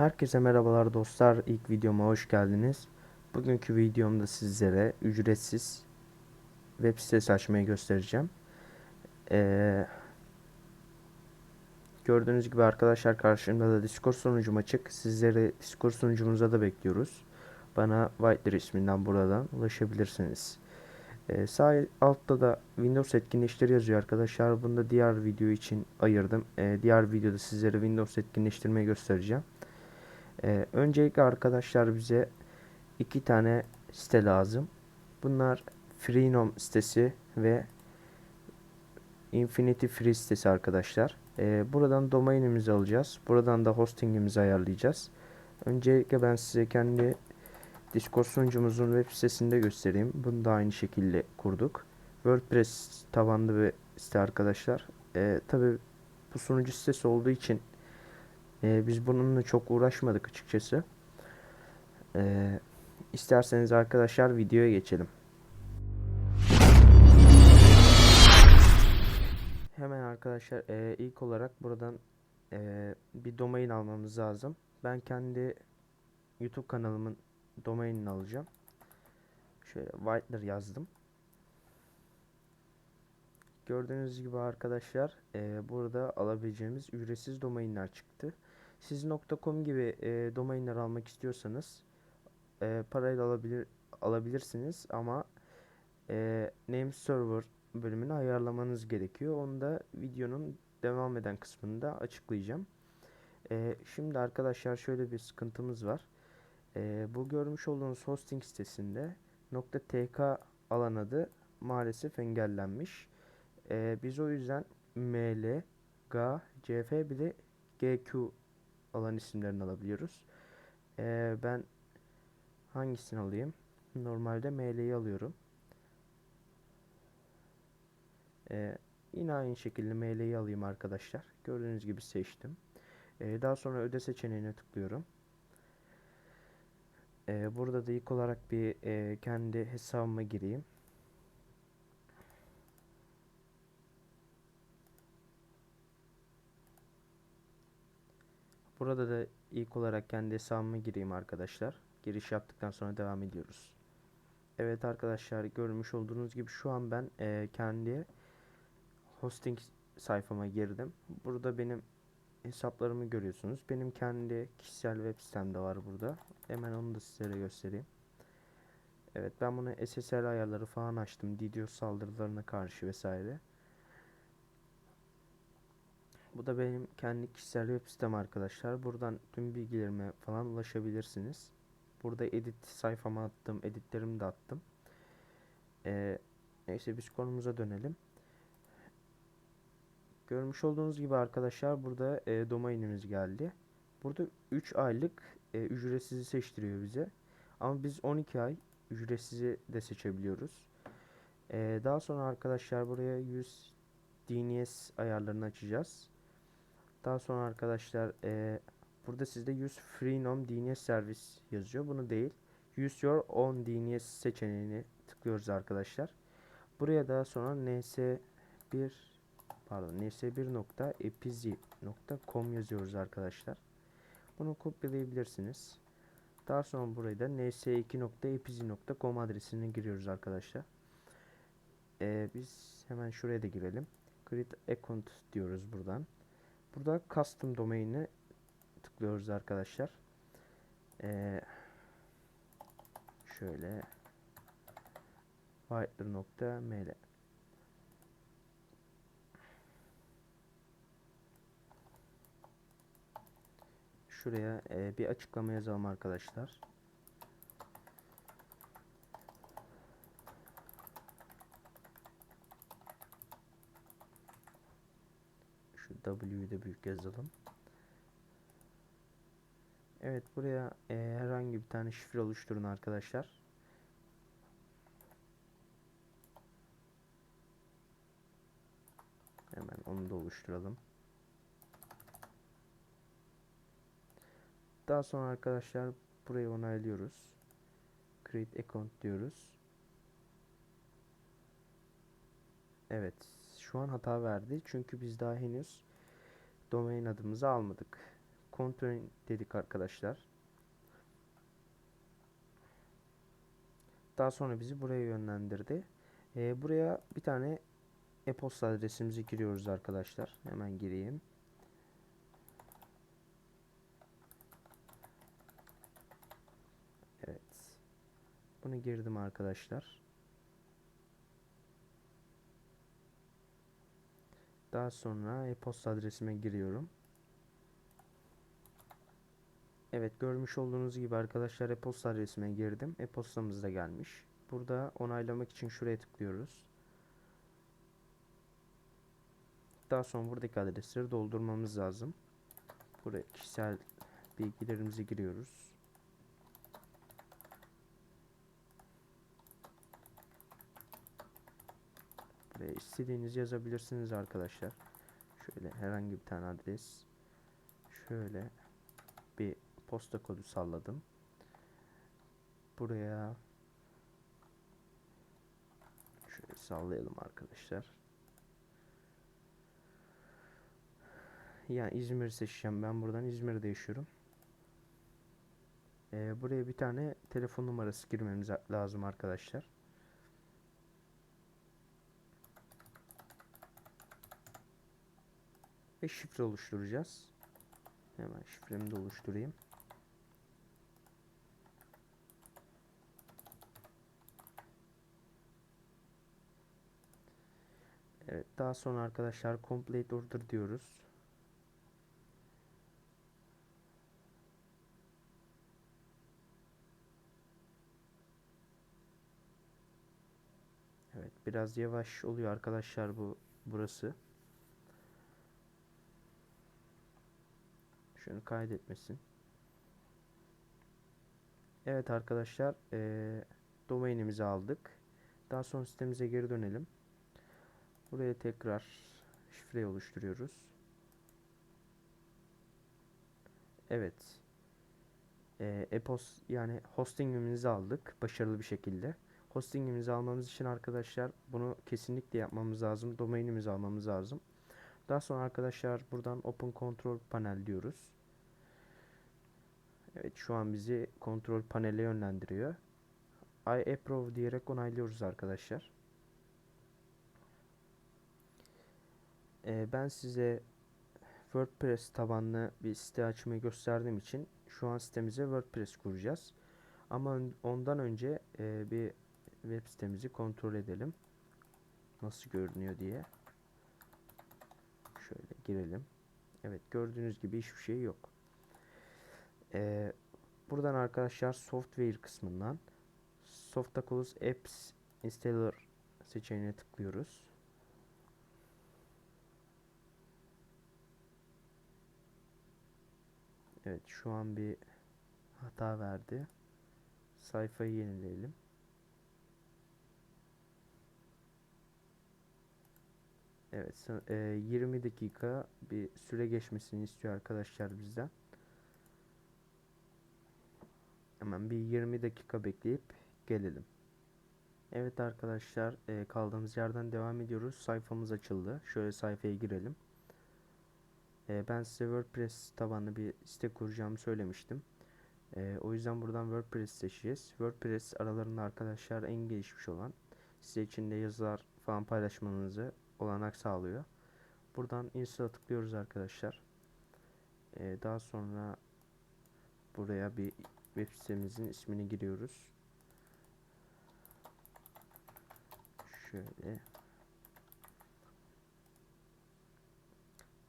Herkese merhabalar dostlar. İlk videoma hoş geldiniz. Bugünkü videomda sizlere ücretsiz web sitesi açmayı göstereceğim. Ee, gördüğünüz gibi arkadaşlar karşımda da Discord sunucum açık. Sizleri Discord sunucumuza da bekliyoruz. Bana Whiteley isminden buradan ulaşabilirsiniz. Ee, sağ altta da Windows etkinleştir yazıyor arkadaşlar. Bunu da diğer video için ayırdım. Ee, diğer videoda sizlere Windows etkinleştirmeyi göstereceğim. Ee, öncelikle arkadaşlar bize iki tane site lazım. Bunlar Freenom sitesi ve Infinity Free sitesi arkadaşlar. Ee, buradan domainimizi alacağız. Buradan da hostingimizi ayarlayacağız. Öncelikle ben size kendi Discord sunucumuzun web sitesinde göstereyim. Bunu da aynı şekilde kurduk. WordPress tabanlı bir site arkadaşlar. Ee, Tabi bu sunucu sitesi olduğu için ee, biz bununla çok uğraşmadık açıkçası. Ee, isterseniz arkadaşlar videoya geçelim. Hemen arkadaşlar e, ilk olarak buradan e, bir domain almamız lazım. Ben kendi YouTube kanalımın domainini alacağım. Şöyle Whiteler yazdım. Gördüğünüz gibi arkadaşlar e, burada alabileceğimiz ücretsiz domainler çıktı. Siz .com gibi e, domainler almak istiyorsanız e, parayla alabilir alabilirsiniz ama e, name server bölümünü ayarlamanız gerekiyor. Onu da videonun devam eden kısmında açıklayacağım. E, şimdi arkadaşlar şöyle bir sıkıntımız var. E, bu görmüş olduğunuz hosting sitesinde .tk alan adı maalesef engellenmiş. E, biz o yüzden ml, g, cf bir de gq alan isimlerini alabiliyoruz. Ee, ben hangisini alayım? Normalde ML'yi alıyorum. Ee, yine aynı şekilde ML'yi alayım arkadaşlar. Gördüğünüz gibi seçtim. Ee, daha sonra öde seçeneğine tıklıyorum. Ee, burada da ilk olarak bir e, kendi hesabıma gireyim. Burada da ilk olarak kendi hesabıma gireyim arkadaşlar. Giriş yaptıktan sonra devam ediyoruz. Evet arkadaşlar görmüş olduğunuz gibi şu an ben e, kendi hosting sayfama girdim. Burada benim hesaplarımı görüyorsunuz. Benim kendi kişisel web sitemde var burada. Hemen onu da sizlere göstereyim. Evet ben bunu SSL ayarları falan açtım. DDoS saldırılarına karşı vesaire. Bu da benim kendi kişisel web sitem arkadaşlar. Buradan tüm bilgilerime falan ulaşabilirsiniz. Burada edit sayfama attım. Editlerimi de attım. Ee, neyse biz konumuza dönelim. Görmüş olduğunuz gibi arkadaşlar burada e, domainimiz geldi. Burada 3 aylık e, ücretsizi seçtiriyor bize. Ama biz 12 ay ücretsizi de seçebiliyoruz. E, daha sonra arkadaşlar buraya 100 DNS ayarlarını açacağız. Daha sonra arkadaşlar e, burada sizde use free nom DNS servis yazıyor. Bunu değil. Use your own DNS seçeneğini tıklıyoruz arkadaşlar. Buraya daha sonra ns1 pardon ns1.epizi.com yazıyoruz arkadaşlar. Bunu kopyalayabilirsiniz. Daha sonra burayı da ns2.epizi.com adresine giriyoruz arkadaşlar. Ee, biz hemen şuraya da girelim. Create account diyoruz buradan. Burada custom domain'e tıklıyoruz arkadaşlar. Ee, şöyle whiteler.ml Şuraya e, bir açıklama yazalım arkadaşlar. W'yu da büyük yazalım. Evet buraya e, herhangi bir tane şifre oluşturun arkadaşlar. Hemen onu da oluşturalım. Daha sonra arkadaşlar burayı onaylıyoruz. Create account diyoruz. Evet şu an hata verdi. Çünkü biz daha henüz domain adımızı almadık. kontrol dedik arkadaşlar. Daha sonra bizi buraya yönlendirdi. Ee, buraya bir tane e-posta adresimizi giriyoruz arkadaşlar. Hemen gireyim. Evet. Bunu girdim arkadaşlar. Daha sonra e-posta adresime giriyorum. Evet görmüş olduğunuz gibi arkadaşlar e-posta adresime girdim. E-postamız da gelmiş. Burada onaylamak için şuraya tıklıyoruz. Daha sonra buradaki adresleri doldurmamız lazım. Buraya kişisel bilgilerimizi giriyoruz. Buraya istediğiniz yazabilirsiniz arkadaşlar. Şöyle herhangi bir tane adres. Şöyle bir posta kodu salladım. Buraya şöyle sallayalım arkadaşlar. Yani İzmir seçeceğim. Ben buradan İzmir'de yaşıyorum. Ee, buraya bir tane telefon numarası girmemiz lazım arkadaşlar. Ve şifre oluşturacağız. Hemen şifremi de oluşturayım. Evet, daha sonra arkadaşlar complete order diyoruz. Evet, biraz yavaş oluyor arkadaşlar bu burası. Şunu kaydetmesin. Evet arkadaşlar, ee, domainimizi aldık. Daha sonra sitemize geri dönelim. Buraya tekrar şifreyi oluşturuyoruz. Evet. Ee, e-post yani hostingimizi aldık başarılı bir şekilde. Hostingimizi almamız için arkadaşlar bunu kesinlikle yapmamız lazım. Domainimizi almamız lazım. Daha sonra arkadaşlar buradan Open Control Panel diyoruz. Evet şu an bizi kontrol panele yönlendiriyor. I approve diyerek onaylıyoruz arkadaşlar. Ee, ben size WordPress tabanlı bir site açmayı gösterdiğim için şu an sitemize WordPress kuracağız. Ama ondan önce e, bir web sitemizi kontrol edelim. Nasıl görünüyor diye. Şöyle girelim. Evet gördüğünüz gibi hiçbir şey yok. Ee, buradan arkadaşlar software kısmından Softaculous Apps Installer seçeneğine tıklıyoruz. Evet şu an bir hata verdi. Sayfayı yenileyelim. Evet, e, 20 dakika bir süre geçmesini istiyor arkadaşlar bizden. Hemen bir 20 dakika bekleyip gelelim. Evet arkadaşlar, e, kaldığımız yerden devam ediyoruz. Sayfamız açıldı. Şöyle sayfaya girelim. E, ben size WordPress tabanlı bir site kuracağımı söylemiştim. E, o yüzden buradan WordPress seçeceğiz. WordPress aralarında arkadaşlar en gelişmiş olan size içinde yazılar falan paylaşmanızı olanak sağlıyor. Buradan install'a tıklıyoruz arkadaşlar. Ee, daha sonra buraya bir web sitemizin ismini giriyoruz. Şöyle.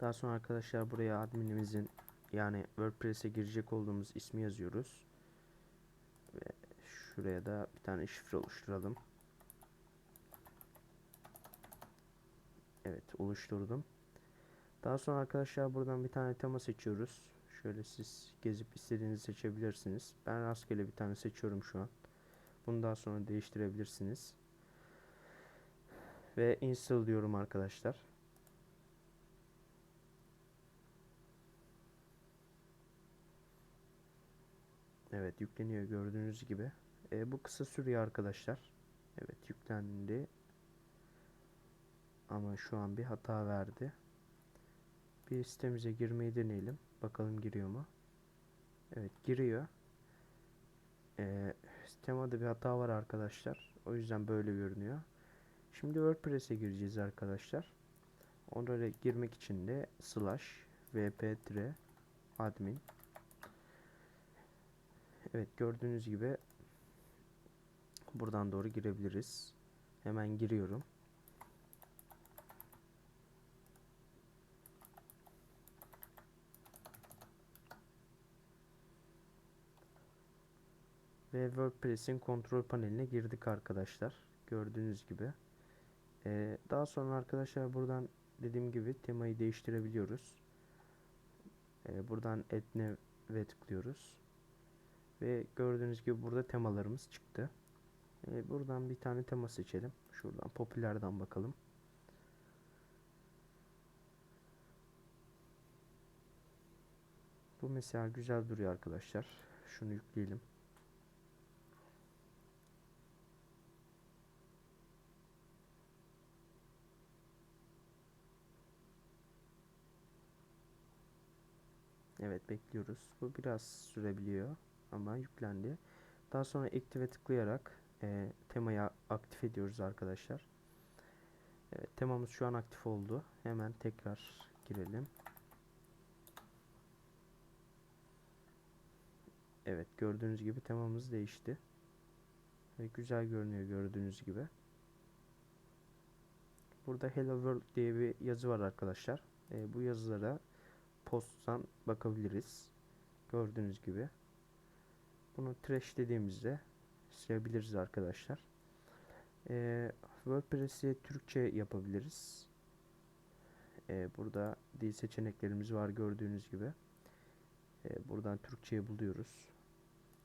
Daha sonra arkadaşlar buraya adminimizin yani WordPress'e girecek olduğumuz ismi yazıyoruz. Ve şuraya da bir tane şifre oluşturalım. Evet oluşturdum. Daha sonra arkadaşlar buradan bir tane tema seçiyoruz. Şöyle siz gezip istediğinizi seçebilirsiniz. Ben rastgele bir tane seçiyorum şu an. Bunu daha sonra değiştirebilirsiniz. Ve install diyorum arkadaşlar. Evet yükleniyor gördüğünüz gibi. E, bu kısa sürüyor arkadaşlar. Evet yüklendi. Ama şu an bir hata verdi. Bir sitemize girmeyi deneyelim. Bakalım giriyor mu? Evet giriyor. Ee, temada bir hata var arkadaşlar. O yüzden böyle görünüyor. Şimdi WordPress'e gireceğiz arkadaşlar. Oraya girmek için de slash vp-admin Evet gördüğünüz gibi buradan doğru girebiliriz. Hemen giriyorum. Ve WordPress'in kontrol paneline girdik arkadaşlar. Gördüğünüz gibi. Ee, daha sonra arkadaşlar buradan dediğim gibi temayı değiştirebiliyoruz. Ee, buradan Add ve tıklıyoruz. Ve gördüğünüz gibi burada temalarımız çıktı. Ee, buradan bir tane tema seçelim. Şuradan popülerden bakalım. Bu mesela güzel duruyor arkadaşlar. Şunu yükleyelim. Bekliyoruz. Bu biraz sürebiliyor ama yüklendi. Daha sonra Active'e tıklayarak e, temayı aktif ediyoruz arkadaşlar. Evet, temamız şu an aktif oldu. Hemen tekrar girelim. Evet gördüğünüz gibi temamız değişti. Ve güzel görünüyor gördüğünüz gibi. Burada Hello World diye bir yazı var arkadaşlar. E, bu yazılara posttan bakabiliriz. Gördüğünüz gibi. Bunu trash dediğimizde silebiliriz arkadaşlar. Ee, WordPress'i Türkçe yapabiliriz. Ee, burada dil seçeneklerimiz var gördüğünüz gibi. Ee, buradan Türkçe'yi buluyoruz.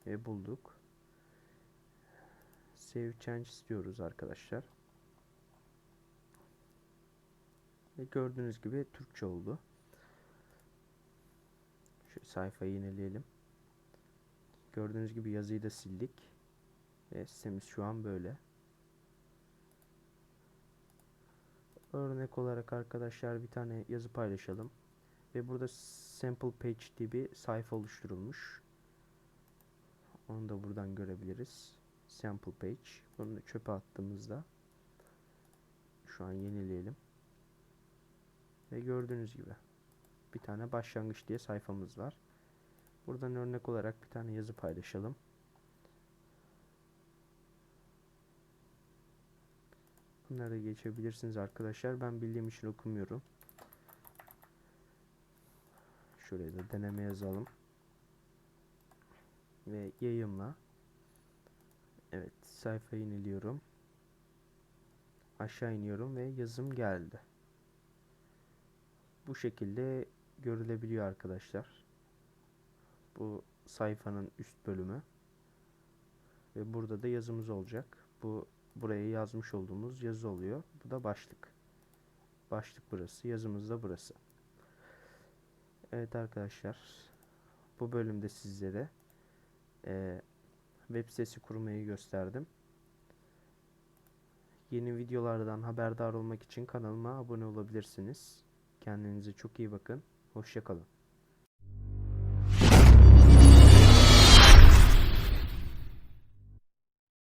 Ve bulduk. Save change istiyoruz arkadaşlar. Ve gördüğünüz gibi Türkçe oldu. Sayfayı yenileyelim. Gördüğünüz gibi yazıyı da sildik. Ve sitemiz şu an böyle. Örnek olarak arkadaşlar bir tane yazı paylaşalım. Ve burada sample page diye bir sayfa oluşturulmuş. Onu da buradan görebiliriz. Sample page. Bunu çöpe attığımızda şu an yenileyelim. Ve gördüğünüz gibi bir tane başlangıç diye sayfamız var. Buradan örnek olarak bir tane yazı paylaşalım. Bunları geçebilirsiniz arkadaşlar. Ben bildiğim için okumuyorum. Şuraya da deneme yazalım. Ve yayınla. Evet sayfayı iniliyorum. Aşağı iniyorum ve yazım geldi. Bu şekilde görülebiliyor arkadaşlar. Bu sayfanın üst bölümü. Ve burada da yazımız olacak. Bu buraya yazmış olduğumuz yazı oluyor. Bu da başlık. Başlık burası. Yazımız da burası. Evet arkadaşlar. Bu bölümde sizlere e, web sitesi kurmayı gösterdim. Yeni videolardan haberdar olmak için kanalıma abone olabilirsiniz. Kendinize çok iyi bakın. Hoşçakalın.